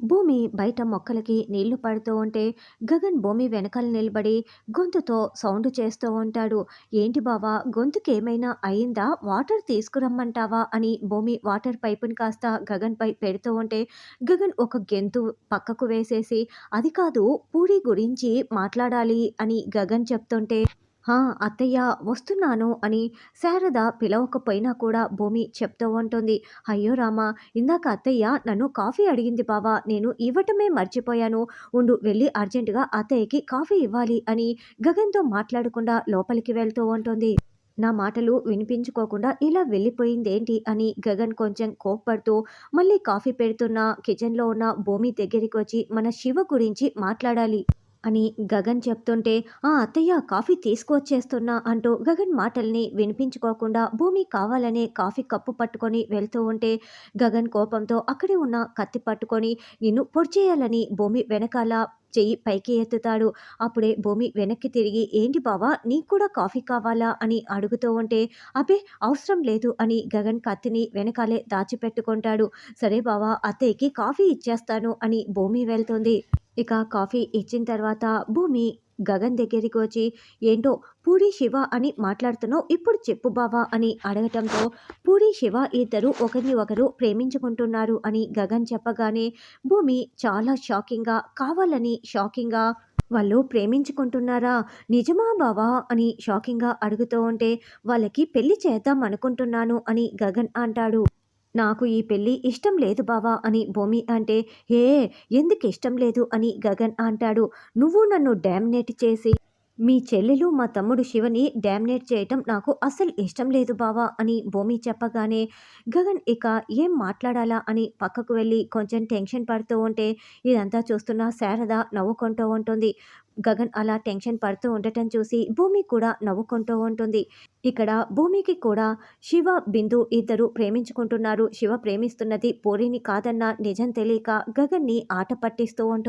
భూమి బయట మొక్కలకి నీళ్ళు పడుతూ ఉంటే గగన్ భూమి వెనకాల నిలబడి గొంతుతో సౌండ్ చేస్తూ ఉంటాడు. ఏంటి బావా గొంతుకి ఏమైనా అయిందా? వాటర్ తీసుకురమ్మంటావా? అని భూమి వాటర్ పైపుని కాస్త గగన్పై పెడుతూ ఉంటే గగన్ ఒక గెంతు పక్కకు వేసేసి అది కాదు పూరి గురించి మాట్లాడాలి అని గగన్ చెప్తుంటే హా అత్తయ్య వస్తున్నాను అని శారద పిలవకపోయినా కూడా భూమి చెప్తూ ఉంటుంది. అయ్యో రామా ఇందాక అత్తయ్య నన్ను కాఫీ అడిగింది బావా నేను ఇవ్వటమే మర్చిపోయాను. ఉండు వెళ్ళి అర్జెంటుగా అత్తయ్యకి కాఫీ ఇవ్వాలి అని గగన్తో మాట్లాడకుండా లోపలికి వెళ్తూ ఉంటుంది. నా మాటలు వినిపించుకోకుండా ఇలా వెళ్ళిపోయిందేంటి అని గగన్ కొంచెం కోప్పడుతూ మళ్ళీ కాఫీ పెడుతున్న కిచెన్లో ఉన్న భూమి దగ్గరికి వచ్చి మన శివ గురించి మాట్లాడాలి. అని గగన్ చెప్తుంటే ఆ అత్తయ్య కాఫీ తీసుకువచ్చేస్తున్నా అంటూ గగన్ మాటల్ని వినిపించుకోకుండా భూమి కావాలనే కాఫీ కప్పు పట్టుకొని వెళ్తూ ఉంటే గగన్ కోపంతో అక్కడే ఉన్న కత్తి పట్టుకొని నిన్ను పొడిచేయాలని భూమి వెనకాల చెయ్యి పైకి ఎత్తుతాడు. అప్పుడే భూమి వెనక్కి తిరిగి ఏంటి బావా నీకు కూడా కాఫీ కావాలా? అని అడుగుతూ ఉంటే అబే అవసరం లేదు అని గగన్ కత్తిని వెనకాలే దాచిపెట్టుకుంటాడు. సరే బావా అత్తయ్యకి కాఫీ ఇచ్చేస్తాను అని భూమి వెళ్తుంది. ఇక కాఫీ ఇచ్చిన తర్వాత భూమి గగన్ దగ్గరికి వచ్చి ఏంటో పూరి శివ అని మాట్లాడుతున్నావు? ఇప్పుడు చెప్పు బావా అని అడగటంతో పూరి శివ ఇద్దరు ఒకరిని ఒకరు ప్రేమించుకుంటున్నారు అని గగన్ చెప్పగానే భూమి చాలా షాకింగ్గా కావాలని షాకింగ్గా వాళ్ళు ప్రేమించుకుంటున్నారా? నిజమా బావా? అని షాకింగ్గా అడుగుతూ ఉంటే వాళ్ళకి పెళ్ళి చేద్దాం అనుకుంటున్నాను అని గగన్ అంటాడు. నాకు ఈ పెళ్ళి ఇష్టం లేదు బావా అని భూమి అంటే ఏ ఎందుకు ఇష్టం లేదు అని గగన్ అంటాడు. నువ్వు నన్ను డామినేట్ చేసి మీ చెల్లెలు మా తమ్ముడు శివని డామినేట్ చేయటం నాకు అస్సలు ఇష్టం లేదు బావా అని భూమి చెప్పగానే గగన్ ఇక ఏం మాట్లాడాలా అని పక్కకు వెళ్ళి కొంచెం టెన్షన్ పడుతూ ఉంటే ఇదంతా చూస్తున్న శారద నవ్వుకుంటూ ఉంటుంది. గగన్ అలా టెన్షన్ పడుతూ ఉండటం చూసి భూమి కూడా నవ్వుకుంటూ ఉంటుంది. ఇక్కడ భూమికి కూడా శివ బిందు ఇద్దరు ప్రేమించుకుంటున్నారు. శివ ప్రేమిస్తున్నది పూరిని కాదన్న నిజం తెలియక గగన్ని ఆట పట్టిస్తూ ఉంటుంది.